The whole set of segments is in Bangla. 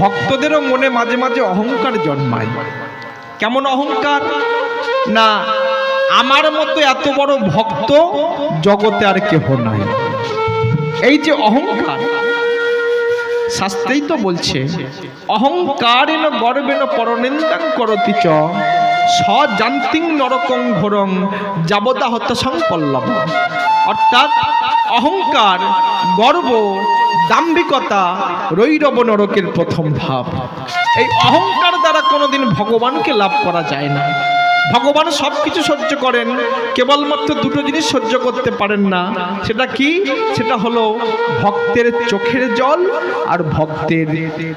ভক্তদেরও মনে মাঝে মাঝে অহংকার জন্মায়। কেমন অহংকার? না, আমার মতো এত বড় ভক্ত জগতে আর কেহ নাই। এই যে অহংকার, শাস্ত্রেই তো বলছে, অহংকারেন গর্বেন পরনিন্দাং করতি চ। সজান্তিং নরকং ঘোরং যাবদা হত সংপল্লব অর্থাৎ অহংকার, গর্ব, দাম্ভিকতা রৈরব নরকের প্রথম ভাব। এই অহংকার দ্বারা কোনোদিন ভগবানকে লাভ করা যায় না। ভগবান সব কিছু সহ্য করেন, কেবলমাত্র দুটো জিনিস সহ্য করতে পারেন না। সেটা কি? সেটা হলো ভক্তের চোখের জল আর ভক্তের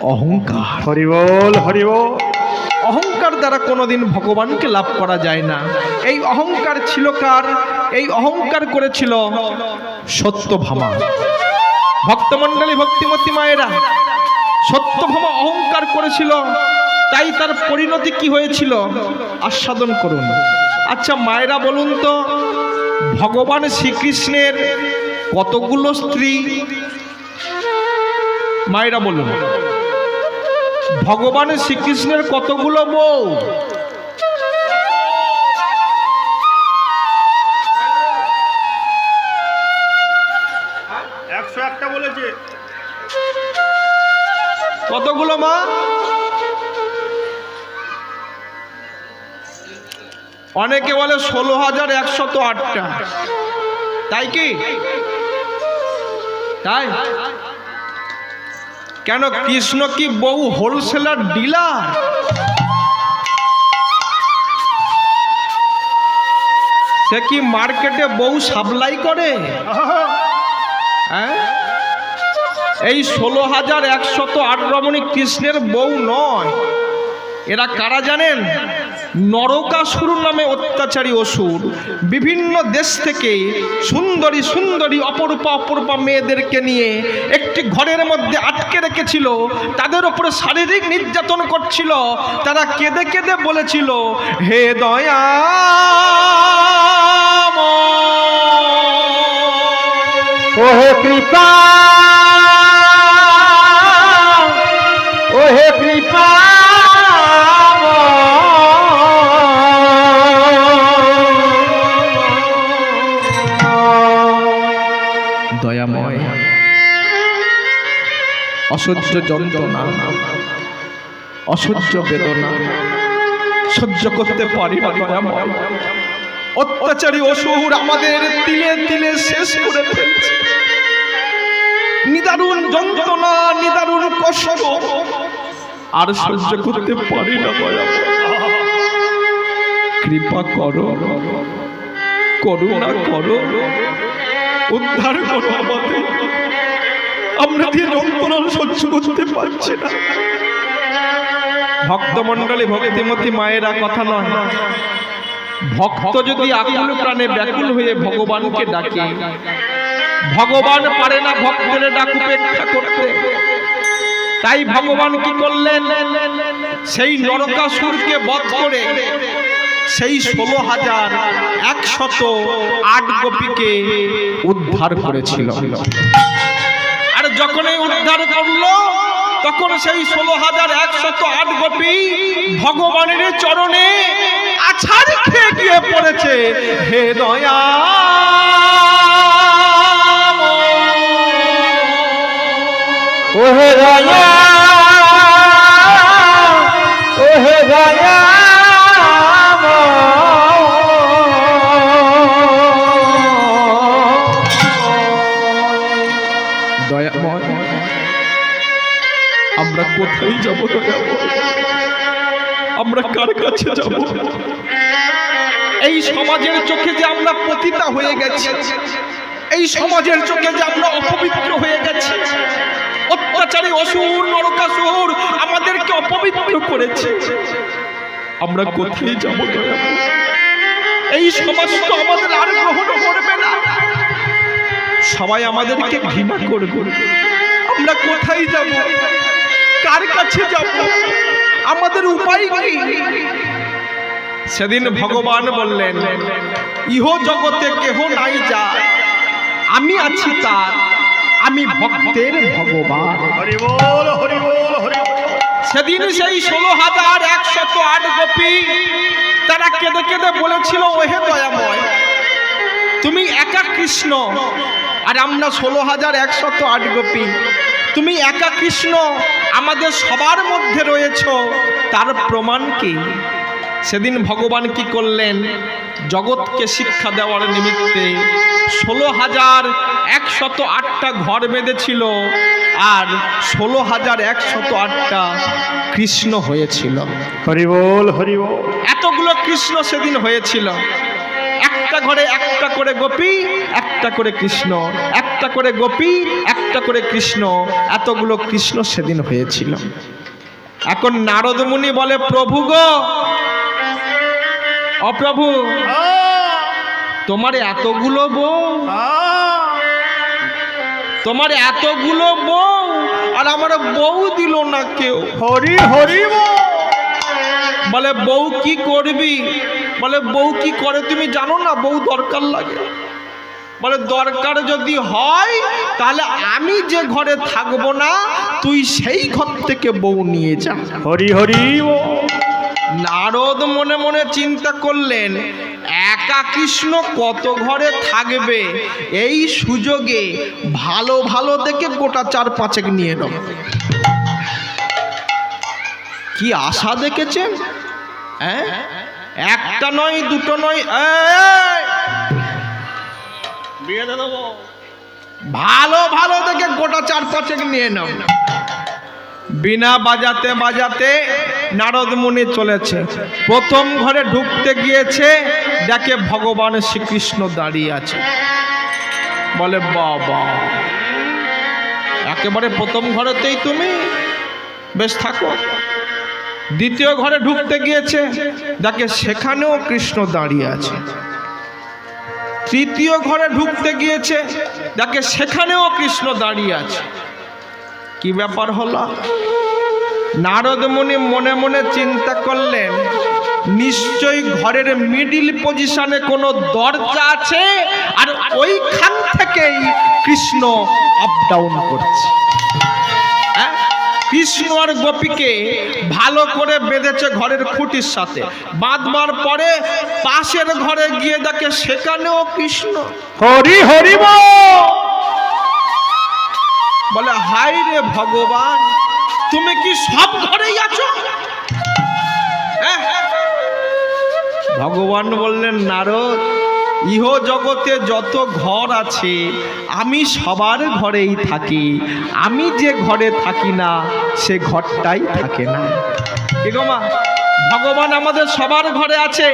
অহংকার। হরিবল হরিবল অহংকার দ্বারা কোনোদিন ভগবানকে লাভ করা যায় না। এই অহংকার ছিল কার? এই অহংকার করেছিল সত্যভামা। ভক্তমণ্ডলী ভক্তিমতী মায়েরা, সত্যভামা অহংকার করেছিল, তাই তার পরিণতি কি হয়েছিল? আস্বাদন করুন। আচ্ছা মায়েরা বলুন তো, ভগবান শ্রীকৃষ্ণের কতগুলো স্ত্রী? মায়েরা বলুন। ভগবান শ্রীকৃষ্ণের কতগুলো বউ? একশো একটা বলেছে। কতগুলো মা? অনেকে বলে ষোলো হাজার একশত আটটা। তাই কি? তাই? কেন কৃষ্ণ কি বহু হোলসেলার ডিলার সে কি মার্কেটে বউ সাপ্লাই করে? হ্যাঁ? এই ষোলো হাজার একশত আট রমণী কৃষ্ণের বউ নয়। এরা কারা জানেন? নরকাসুর নামে অত্যাচারী অসুর। বিভিন্ন দেশ থেকে সুন্দরী সুন্দরী অপরূপা অপরূপা মেয়েদেরকে নিয়ে একটি ঘরের মধ্যে আটকে রেখেছিল। তাদের ওপরে শারীরিক নির্যাতন করছিল। তারা কেঁদে কেঁদে বলেছিল, হে দয়া ও ওহে কৃপা! ওহে কৃপা! অসহ্য যন্ত্রণা, অসহ্য বেদনা, সহ্য করতে পারি না দয়াময়। অত্যাচারী অসুর আমাদের তিলে তিলে শেষ করে ফেলছে। নিদারুণ যন্ত্রণা, নিদারুণ কষ্ট, আর সহ্য করতে পারি না কৃপা করো, করুণা করো, উদ্ধার করো আমাদের। আমরা দিয়ে যন্ত্রণা সহ্য করতে পারছি না। ভক্তমণ্ডলী ভক্তিমতী মায়েরা কথা নয়। ভক্ত যদি আকুল প্রাণে ব্যাকুল হয়ে ভগবানকে ডাকে, ভগবান পারে না ভক্তের ডাক উপেক্ষা করতে। তাই ভগবান কি করলেন? সেই নরকাসুরকে বধ করে সেই ষোলো হাজার একশত আট গোপীকে উদ্ধার করেছিল। আর যখন উদ্ধার করল, তখন সেই ষোলো হাজার একশত আট গোপী ভগবানের চরণে আছাড় খেয়ে গিয়ে পড়েছে। হে দয়া ওহে রাজা ওহে দয়াময় আমরা কার কাছে যাব? এই সমাজের চোখে যে আমরা পতিতা হয়ে গেছি এই সমাজের চোখে যে আমরা অপবিত্র হয়ে গেছি অত্যাচারী অসুর নরকাসুর আমাদেরকে অপবিত্র করেছে। আমরা কোথায় যাব এই সমাজ তো আমাদের আর গ্রহণ করবে না। সবাই আমাদেরকে ঘৃণা করবে। আমরা কোথায় যাব? কার কাছে যাব? আমাদের উপায় কি? সেদিন ভগবান বললেন ইহ জগতে কেহ নাই যা। আমি আছি তার আমি ভক্তের ভগবান। সেদিন সেই ষোলো হাজার একশত আট গোপী তারা কেঁদে কেঁদে বলেছিল ওহে দয়াময় তুমি একা কৃষ্ণ আর আমরা ষোলো হাজার একশত আট গোপী। তুমি একা কৃষ্ণ আমাদের সবার মধ্যে রয়েছ তার প্রমাণ কি? সেদিন ভগবান কি করলেন? জগৎকে শিক্ষা দেওয়ার নিমিত্তে ষোলো হাজার একশত আটটা ঘর বেঁধেছিল আর ষোলো হাজার একশত আটটা কৃষ্ণ হয়েছিল। হরি বল হরি এতগুলো কৃষ্ণ সেদিন হয়েছিল। একটা ঘরে একটা করে গোপী একটা করে কৃষ্ণ একটা করে গোপী একটা করে কৃষ্ণ এতগুলো কৃষ্ণ সেদিন হয়েছিল। এখন নারদ মুনি বলে প্রভু গো অপ্রভু তোমার এতগুলো বউ তোমার এতগুলো বউ আর আমার বউ দিল না কেউ। হরি হরি বলে বউ কি করবি? বলে বউ কি করে? তুমি জানো না বউ দরকার লাগে। বলে দরকার যদি হয় তাহলে আমি যে ঘরে থাকব না তুই সেই ঘর থেকে বউ নিয়ে যা। হরি হরি নারদ মনে মনে চিন্তা করলেন একা কৃষ্ণ কত ঘরে থাকবে? এই সুযোগে ভালো ভালো দেখে গোটা চার পাঁচেক নিয়ে নেব কি আশা দেখেছেন? হ্যাঁ? একটা নয় দুটো নয়! বিয়ে দেবো। ভালো ভালো দেখে গোটা চার পাঁচেক নিয়ে নাও। বিনা বাজাতে বাজাতে নারদ মুনি চলেছে। প্রথম ঘরে ঢুকতে গিয়েছে, দেখে ভগবান শ্রীকৃষ্ণ দাঁড়িয়ে আছে। বলে, বাবা, একেবারে প্রথম ঘরেতেই তুমি? বেশ থাকো। দ্বিতীয় ঘরে ঢুকতে গিয়েছে, দেখে সেখানেও কৃষ্ণ দাঁড়িয়ে আছে। তৃতীয় ঘরে ঢুকতে গিয়েছে দেখে সেখানেও কৃষ্ণ দাঁড়িয়ে আছে কি ব্যাপার হলো নারদ মুনি মনে চিন্তা করলেন, নিশ্চয়ই ঘরের মিডিল পজিশনে কোনো দরজা আছে, আর ওইখান থেকেই কৃষ্ণ আপ ডাউন করছে? কৃষ্ণ আর গোপীকে ভালো করে বেঁধেছে ঘরের খুঁটির সাথে। বাঁধবার পরে পাশের ঘরে গিয়ে দেখে সেখানেও কৃষ্ণ। হরি হরি বলে! হাই রে ভগবান তুমি কি সব ঘরেই আছো? হ্যাঁ? ভগবান বললেন নারদ ইহ জগতে যত ঘর আছে, আমি সবার ঘরেই থাকি। আমি যে ঘরে থাকি না, সে ঘরটাই থাকে না। এগোমা মা? ভগবান আমাদের সবার ঘরে আছে।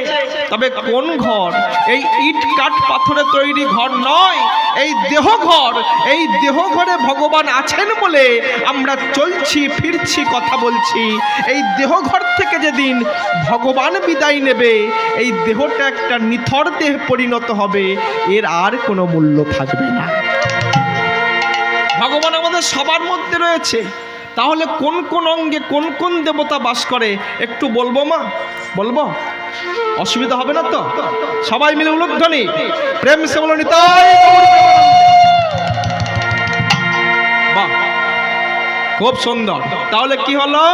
তবে কোন ঘর? এই ইট কাঠ পাথরে তৈরি ঘর নয়। এই দেহ ঘর, এই দেহ ঘরে ভগবান আছেন বলে আমরা চলছি, ফিরছি, কথা বলছি। এই দেহ ঘর থেকে যেদিন ভগবান বিদায় নেবে, এই দেহটা একটা নিথর দেহে পরিণত হবে। এর আর কোনো মূল্য থাকবে না। ভগবান আমাদের সবার মধ্যে রয়েছে। তাহলে কোন কোন অঙ্গে কোন কোন দেবতা বাস করে? একটু বলব মা? বলব? অসুবিধা হবে না তো? সবাই মিলে উলুধ্বনি। প্রেম সে বলো খুব সুন্দর। তাহলে কি হলো?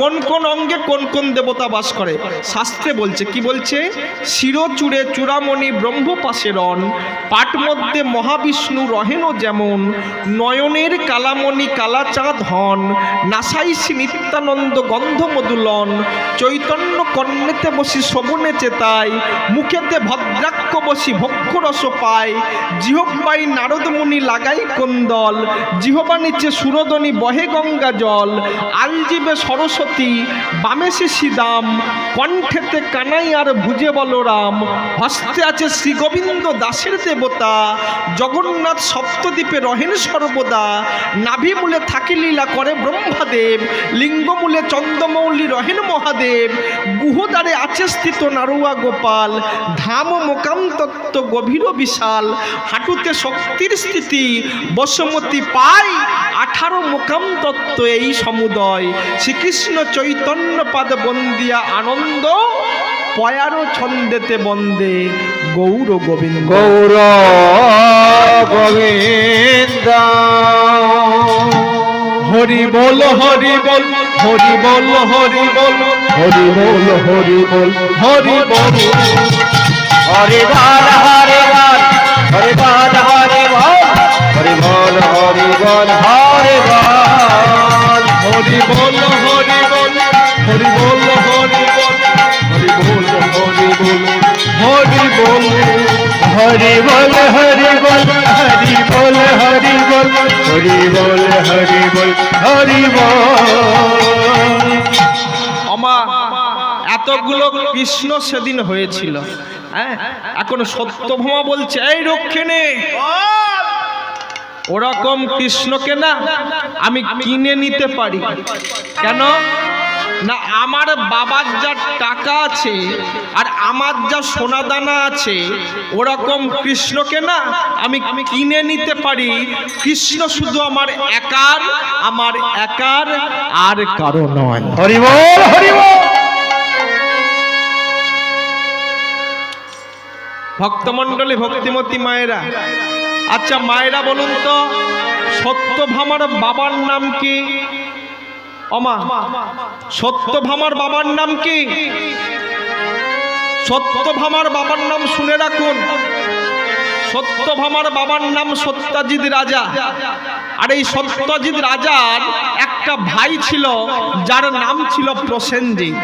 কোন কোন অঙ্গে কোন কোন দেবতা বাস করে? শাস্ত্রে বলছে, কি বলছে? শিরচূড়ে চূড়ামণি ব্রহ্ম পাশে রন পাট মধ্যে মহাবিষ্ণু রহেন যেমন, নয়নের কালামণি কালাচাঁদ হন, নাসাইসি নিত্যানন্দ গন্ধ মধুলন চৈতন্য কর্ণেতে বসি শোভনে চেতায় মুখেতে ভদ্রাক্ষ বসি ভক্ষরস পায় জিহব্বাই নারদমুনি লাগাই কোন্দল, জিহবা নিচে সুরদনি বহে গঙ্গা জল, আলজিবে সরস্বতী বামে শিশি দাম কণ্ঠেতে কানাই আর ভুজে বলরাম, হস্তে আছে শ্রী গোবিন্দ দাসের দেবতা, জগন্নাথ সপ্তদ্বীপে রহেন সর্বদা নাভিমূলে থাকি লীলা করে ব্রহ্মাদেব লিঙ্গমূলে চন্দ্রমৌলি রহেন মহাদেব গুহদ্বারে আছে স্থিত নারুয়া গোপাল, ধাম মোকাম তত্ত্ব গভীর বিশাল, হাঁটুতে শক্তির স্থিতি বসমতি পাই আঠারো মুখাম তত্ত্ব এই সমুদয়। শ্রীকৃষ্ণ চৈতন্য পাদ বন্দিয়া আনন্দ পয়ারো ছন্দেতে বন্দে গৌর গোবিন্দ। গৌর গোবিন্দ। হরি বল হরি বল হরি বল হরি বল হরি বল। হরি বল হরি বল হরে বল। হরি বল হরে বল হরি বল হরি বল। হরি বল হরি বল হরি বল হরি বল হরি বল হরি বল হরি বল হরি বল হরি বল হরি বল হরি বল হরি বল হরি বল হরি বল হরি বল আমা এতগুলো কৃষ্ণ সেদিন হয়েছিল হ্যাঁ এখন সত্যভামা বলছে এই রক্ষিণে ওরকম কৃষ্ণকে না আমি কিনে নিতে পারি। কেন? না আমার বাবার যা টাকা আছে আর আমার যা সোনা দানা আছে ওরকম কৃষ্ণকে না আমি আমি কিনে নিতে পারি। কৃষ্ণ শুধু আমার একার আমার একার আর কারও নয়। হরি বল হরি ভক্তমণ্ডলী ভক্তিমতী মায়েরা আচ্ছা মায়েরা বলুন তো, সত্যভামার বাবার নাম কি? অমা সত্যভামার বাবার নাম কি? সত্যভামার বাবার নাম শুনে রাখুন। সত্যভামার বাবার নাম সত্যাজিৎ রাজা। আর এই সত্যজিৎ রাজার একটা ভাই ছিল, যার নাম ছিল প্রসেনজিৎ।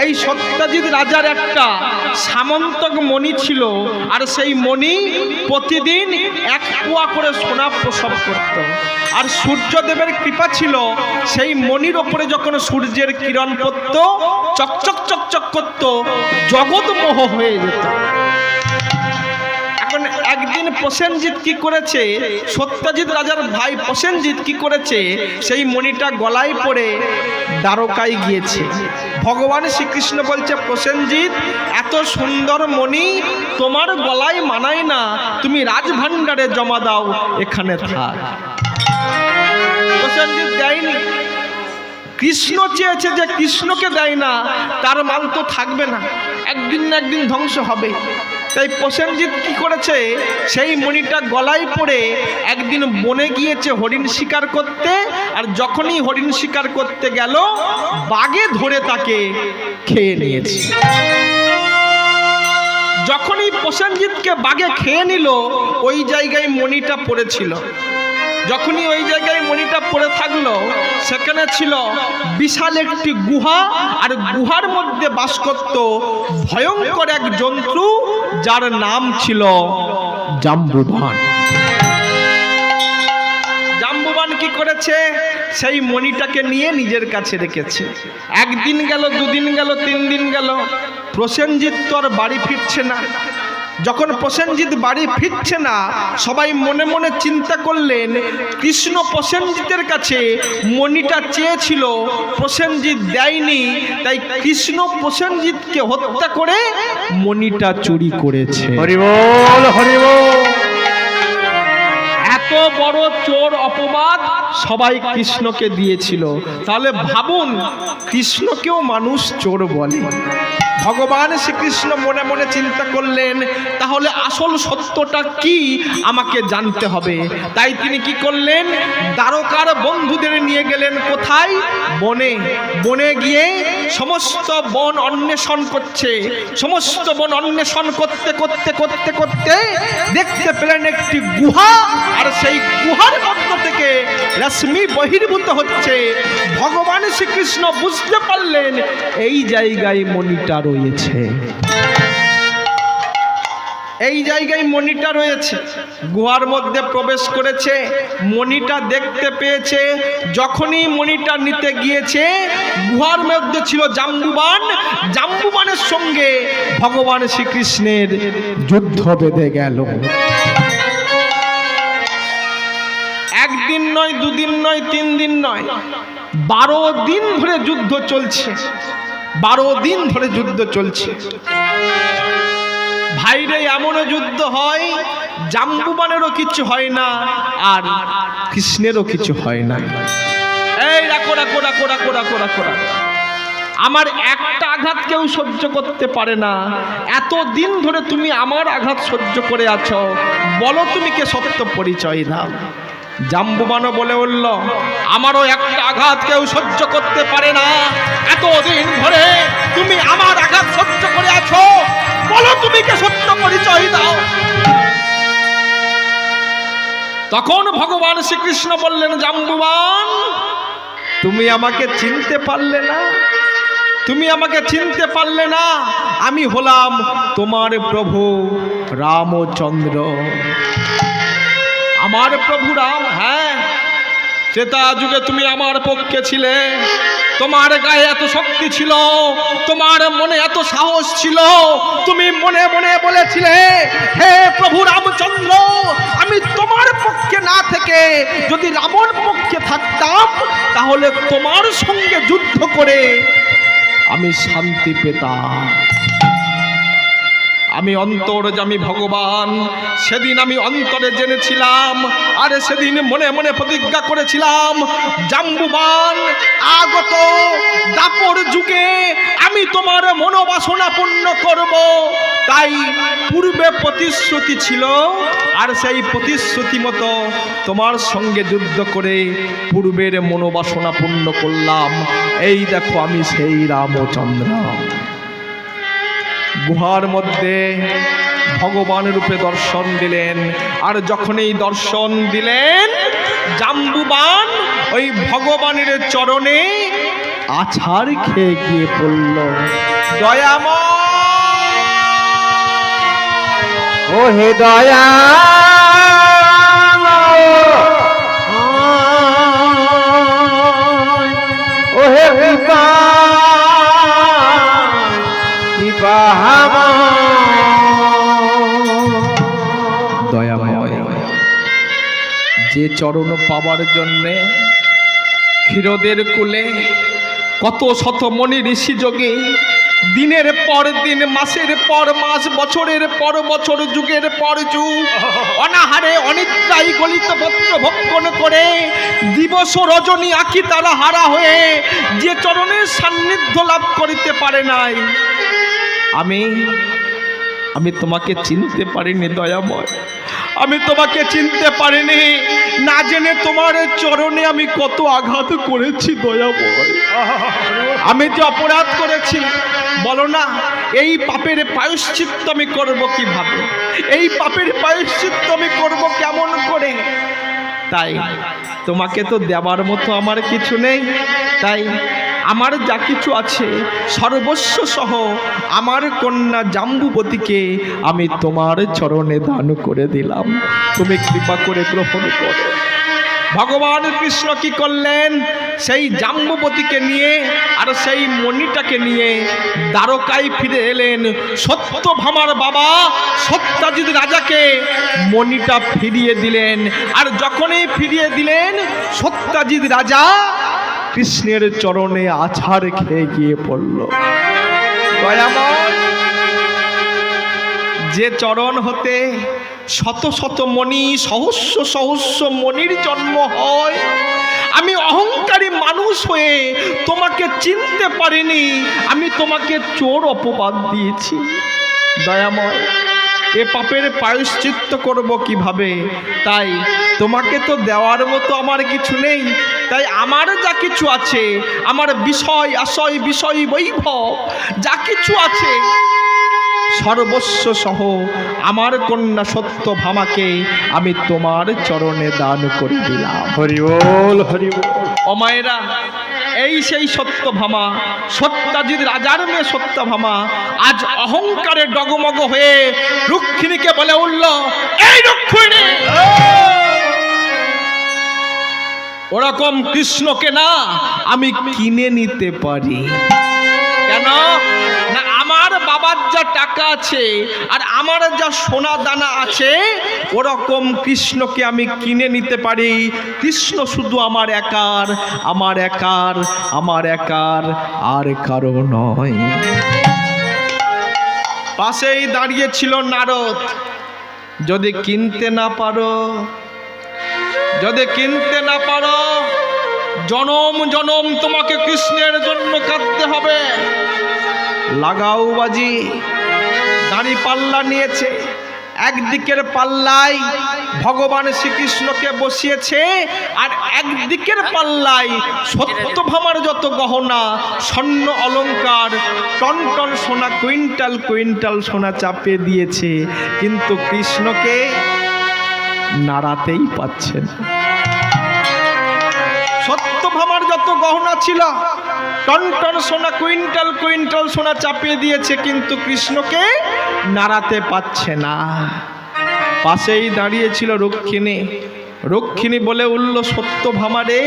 এই সত্যজিৎ রাজার একটা সামন্তক মণি ছিল, আর সেই মণি প্রতিদিন এক পোয়া করে সোনা প্রসব করত। আর সূর্যদেবের কৃপা ছিল, সেই মণির ওপরে যখন সূর্যের কিরণ পড়ত, চকচক চকচক করত জগৎমোহ হয়ে যেত। এখন একদিন প্রসেনজিৎ কি করেছে, সত্যজিৎ রাজার ভাই প্রসেনজিৎ কি করেছে, সেই মণিটা গলায় পড়ে দ্বারকায় গিয়েছে। ভগবান শ্রীকৃষ্ণ বলছে, প্রসেনজিৎ, এত সুন্দর মণি তোমার গলায় মানায় না। তুমি রাজভাণ্ডারে জমা দাও, এখানে থাক। প্রসেনজিৎ দেয়নি। কৃষ্ণ চেয়েছে যে কৃষ্ণকে দেয় না, তার মাল তো থাকবে না। একদিন না একদিন ধ্বংস হবে। তাই প্রসেনজিৎ কি করেছে? সেই মণিটা গলায় পড়ে একদিন বনে গিয়েছে হরিণ শিকার করতে, আর যখনই হরিণ শিকার করতে গেল, বাগে ধরে তাকে খেয়ে নিয়েছে। যখনই প্রসেনজিৎকে বাগে খেয়ে নিল, ওই জায়গায় মণিটা পড়েছিল যখনই ওই জায়গায় মণিটা পড়ে থাকল, সেখানে ছিল বিশাল একটি গুহা, আর গুহার মধ্যে বাস করত ভয়ঙ্কর এক জন্তু যার নাম ছিল জাম্বুবান। জাম্বুবান কি করেছে? সেই মণিটাকে নিয়ে নিজের কাছে রেখেছে। একদিন গেল, দুদিন গেল, তিন দিন গেল। প্রসেনজিৎ তো আর বাড়ি ফিরছে না। যখন প্রসেনজিৎ বাড়ি ফিরছে না সবাই মনে মনে চিন্তা করলেন কৃষ্ণ প্রসেনজিতের কাছে মণিটা চেয়েছিল প্রসেনজিৎ দেয়নি তাই কৃষ্ণ প্রসেনজিৎকে হত্যা করে মণিটা চুরি করেছে। এত বড় চোর অপবাদ সবাই কৃষ্ণকে দিয়েছিল। তাহলে ভাবুন কৃষ্ণকেও মানুষ চোর বলে। ভগবান শ্রীকৃষ্ণ মনে মনে চিন্তা করলেন, তাহলে আসল সত্যটা কি আমাকে জানতে হবে? তাই তিনি কি করলেন? দ্বারকার বন্ধুদের নিয়ে গেলেন কোথায়? বনে। বনে গিয়ে সমস্ত বন অন্বেষণ করছে। সমস্ত বন অন্বেষণ করতে করতে করতে করতে দেখতে পেলেন একটি গুহা, আর সেই গুহার মধ্য থেকে রশ্মি বহির্ভূত হচ্ছে। ভগবান শ্রীকৃষ্ণ বুঝতে পারলেন, এই জায়গায় মণিটা রয়েছে। এই জায়গায় মণিটা রয়েছে। গুহার মধ্যে প্রবেশ করেছে মণিটা দেখতে পেয়েছে। যখনই মণিটা নিতে গিয়েছে, গুহার মধ্যে ছিল জাম্বুবান। জাম্বুবানের সঙ্গে ভগবান শ্রীকৃষ্ণের যুদ্ধ বেঁধে গেল। একদিন নয়, দুদিন নয়, তিন দিন নয়, বারো দিন ধরে যুদ্ধ চলছে। বারো দিন ধরে যুদ্ধ চলছে। ভাইরে, এমনও যুদ্ধ হয়, জাম্বুবানেরও কিছু হয় না, আর কৃষ্ণেরও কিছু হয় না। এই রাখো রাখো রাখো রাখো রাখো রাখো। আমার একটা আঘাত কেউ সহ্য করতে পারে না। এত দিন ধরে তুমি আমার আঘাত সহ্য করে আছো। বলো তুমি কে সত্য পরিচয় দাও। জাম্বুবানও বলে উঠল, আমারও একটা আঘাত কেউ সহ্য করতে পারে না। এতদিন ধরে তুমি আমার আঘাত সহ্য করে আছো। বলো তুমি কে সত্য পরিচয় দাও। তখন ভগবান শ্রীকৃষ্ণ বললেন, জাম্বুবান, তুমি আমাকে চিনতে পারলে না। তুমি আমাকে চিনতে পারলে না। আমি হলাম তোমার প্রভু রামচন্দ্র। আমার প্রভু রাম হ্যাঁ চেতা যুগে তুমি আমার পক্ষে ছিলে। তোমার গায়ে এত শক্তি ছিল, তোমার মনে এত সাহস ছিল। তুমি মনে মনে বলেছিলে, হে প্রভু রামচন্দ্র, আমি তোমার পক্ষে না থেকে যদি রাবণ পক্ষে থাকতাম, তাহলে তোমার সঙ্গে যুদ্ধ করে আমি শান্তি পেতাম। আমি অন্তর্জামী ভগবান, সেদিন আমি অন্তরে জেনেছিলাম, আরে সেদিন মনে মনে প্রতিজ্ঞা করেছিলাম, জাম্বুবান, আগত দাপর যুগে আমি তোমার মনোবাসনা পূর্ণ করব। তাই পূর্বে প্রতিশ্রুতি ছিল, আর সেই প্রতিশ্রুতি মতো তোমার সঙ্গে যুদ্ধ করে পূর্বের মনোবাসনা পূর্ণ করলাম। এই দেখো আমি সেই রামচন্দ্র। গুহার মধ্যে ভগবান রূপে দর্শন দিলেন। আর যখন এই দর্শন দিলেন জাম্বুবান ওই ভগবানের চরণে আছাড় খেয়ে গিয়ে পড়ল। দয়াম ও হে দয়া ও হে কৃপা! যে চরণ পাবার জন্যে ক্ষীরদের কুলে কত শত মনি ঋষি যোগে দিনের পর দিন, মাসের পর মাস, বছরের পর বছর, যুগের পর যুগ, অনাহারে অনিদ্রাই গলিত পত্র ভক্ষণ করে দিবস রজনী আঁকি তারা হারা হয়ে যে চরণের সান্নিধ্য লাভ করিতে পারে নাই। আমি আমি তোমাকে চিনতে পারিনি, দয়াময়। আমি তোমাকে চিনতে পারিনি। না জেনে তোমার চরণে আমি কত আঘাত করেছি, দয়াময়। আমি যে অপরাধ করেছি, বলো না, এই পাপের পায়শ্চিত্ত আমি করব কীভাবে? এই পাপের পায়শ্চিত্ত আমি করব কেমন করে? তাই তোমাকে তো দেবার মতো আমার কিছু নেই। তাই আমার যা কিছু আছে সর্বস্ব সহ আমার কন্যা জাম্বুবতীকে আমি তোমার চরণে দান করে দিলাম। তুমি কৃপা করে গ্রহণ করো। ভগবান কৃষ্ণ কি করলেন? সেই জাম্বুবতীকে নিয়ে আর সেই মণিটাকে নিয়ে দ্বারকায় ফিরে এলেন। সত্যভামার বাবা সত্যাজিৎ রাজাকে মণিটা ফিরিয়ে দিলেন। আর যখনই ফিরিয়ে দিলেন, সত্যাজিৎ রাজা কৃষ্ণের চরণে আছাড় খেয়ে গিয়ে পড়ল। যে চরণ হতে শত শত মণি, সহস্র সহস্র মণির জন্ম হয়, আমি অহংকারী মানুষ হয়ে তোমাকে চিনতে পারিনি, আমি তোমাকে চোর অপবাদ দিয়েছি। দয়াময়, এ পাপের প্রায়শ্চিত্ত করব কীভাবে? তাই তোমাকে তো দেওয়ার মতো আমার কিছু নেই তাই আমার যা কিছু আছে আমার বিষয় আশয় বিষয় বৈভব যা কিছু আছে সর্বস্ব সহ আমার কন্যা সত্য ভামাকে আমি তোমার চরণে দান করে দিলাম। হরি বল হরি বল। অমায়েরা এই সেই সত্য ভামা সত্যাজিৎ রাজার মেয়ে সত্য ভামা আজ অহংকারে ডগমগ হয়ে রুক্ষিণীকে বলে উঠল এই রুক্মিণী! ওরকম কৃষ্ণকে না আমি কিনে নিতে পারি। কেন? না, আমার বাবার যা টাকা আছে আর আমার যা সোনা দানা আছে, ওরকম কৃষ্ণকে আমি কিনে নিতে পারি। কৃষ্ণ শুধু আমার একার আমার একার আমার একার আর কারও নয়। পাশেই দাঁড়িয়ে ছিল নারদ। যদি কিনতে না পারো যদি কিনতে না পারো, জনম জনম তোমাকে কৃষ্ণের জন্য কাঁদতে হবে। লাগাও বাজি, দাঁড়ি পাল্লা নিয়েছে, একদিকের পাল্লায় ভগবান শ্রীকৃষ্ণকে বসিয়েছে, আর একদিকের পাল্লায় সত্যভামার যত গহনা, স্বর্ণ অলংকার টন টন সোনা, কুইন্টাল কুইন্টাল সোনা চাপিয়ে দিয়েছে। কিন্তু কৃষ্ণকে নাড়াতেই পাচ্ছেন। সত্যভামার যত গহনা ছিল, টন টন সোনা, কুইন্টাল কুইন্টাল সোনা চাপিয়ে দিয়েছে, কিন্তু কৃষ্ণকে নাড়াতে পাচ্ছে না। পাশেই দাঁড়িয়েছিল রক্ষিণী। রক্ষিণী বলে উঠল সত্যভামা রে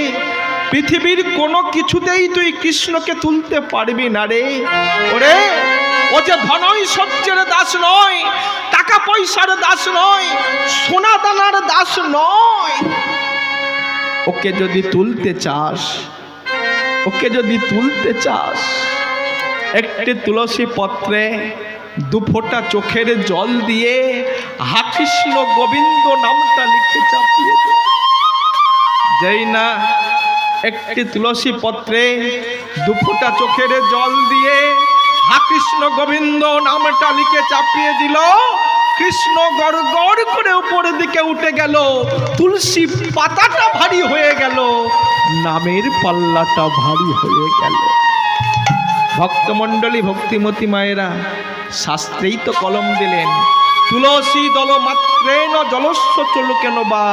পৃথিবীর কোনো কিছুতেই তুই কৃষ্ণকে তুলতে পারবি না রে। ওরে ও যে ধনই ধনৈশ্বর্যের দাস নয়, টাকা পয়সার দাস নয়, সোনা দানার দাস নয়। ওকে যদি তুলতে চাস, ওকে যদি তুলতে চাস, একটি তুলসী পত্রে দু ফোঁটা চোখের জল দিয়ে হা কৃষ্ণ গোবিন্দ নামটা লিখে চাপিয়ে যেই না একটি তুলসী পত্রে দু ফোঁটা চোখের জল দিয়ে হা কৃষ্ণ গোবিন্দ নামটা লিখে চাপিয়ে দিল। কৃষ্ণ গড় গড় করে উপরের দিকে উঠে গেল। তুলসী পাতাটা ভারী হয়ে গেল। নামের পাল্লাটা ভারী হয়ে গেল। ভক্তমণ্ডলী, ভক্তিমতী মায়েরা, শাস্ত্রেই তো কলম দিলেন। তুলসী দল মাত্রেন জলস্ব চলু কেন বা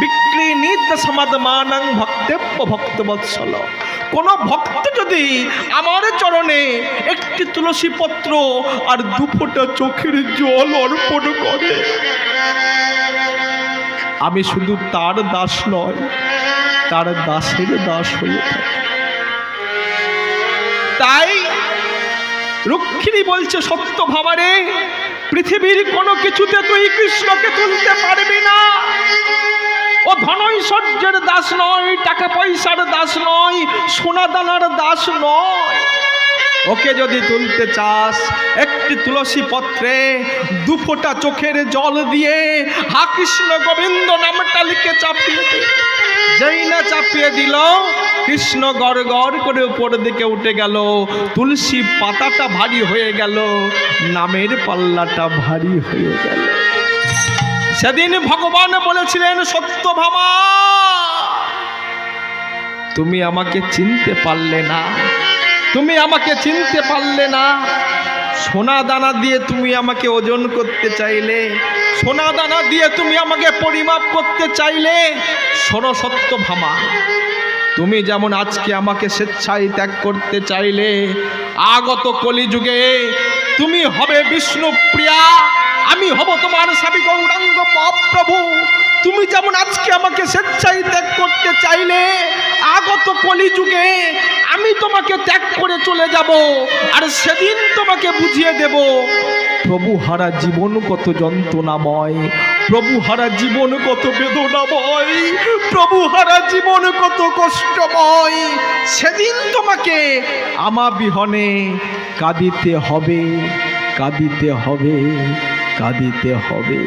বিক্রি নিত সমাদমানাং ভক্তেব্য ভক্ত বৎসল কোন ভক্ত যদি আমার চরণে একটি তুলসী পত্র আর দুফোটা চোখের জল অর্পণ করে, আমি শুধু তার দাস নয়, তার দাসের দাস হয়ে থাকি। তাই রুক্মিণী বলছে, সত্য ভাবারে, পৃথিবীর কোনো কিছুতে তুই কৃষ্ণকে তুলতে পারবি না। ও ধনৈশ্বর্যের দাস নয়, টাকা পয়সার দাস নয়, সোনা দানার দাস নয়। ওকে যদি তুলতে চাস, একটি তুলসী পত্রে দু ফোঁটা চোখের জল দিয়ে হা কৃষ্ণ গোবিন্দ নামটা লিখে চাপিয়ে দে। যেই না চাপিয়ে দিল, কৃষ্ণ গড় গড় করে উপর দিকে উঠে গেল। তুলসী পাতাটা ভারী হয়ে গেল, নামের পাল্লাটা ভারী হয়ে গেল। সেদিন ভগবান বলেছিলেন, সত্য সত্যভামা তুমি আমাকে চিনতে পারলে না। তুমি আমাকে চিনতে পারলে না। সোনা দানা দিয়ে তুমি আমাকে ওজন করতে চাইলে, সোনা দানা দিয়ে তুমি আমাকে পরিমাপ করতে চাইলে, শোনো সত্য ভামা। তুমি যেমন আজকে আমাকে স্বেচ্ছায় ত্যাগ করতে চাইলে, আগত কলিযুগে তুমি হবে বিষ্ণুপ্রিয়া। আমি হব তোমার স্বামী গৌরাঙ্গ মহাপ্রভু। তুমি যেমন আজকে আমাকে স্বেচ্ছায় ত্যাগ করতে চাইলে, আগত কলিযুগে আমি তোমাকে ত্যাগ করে চলে যাব আর সেদিন তোমাকে বুঝিয়ে দেব। প্রভু হারা জীবন কত যন্ত্রণাময়, প্রভু হারা জীবন কত বেদনাময়, প্রভু হারা জীবন কত কষ্টময়। সেদিন তোমাকে আমা বিহনে কাঁদিতে হবে কাঁদিতে হবে। কাঁদিতে হবে।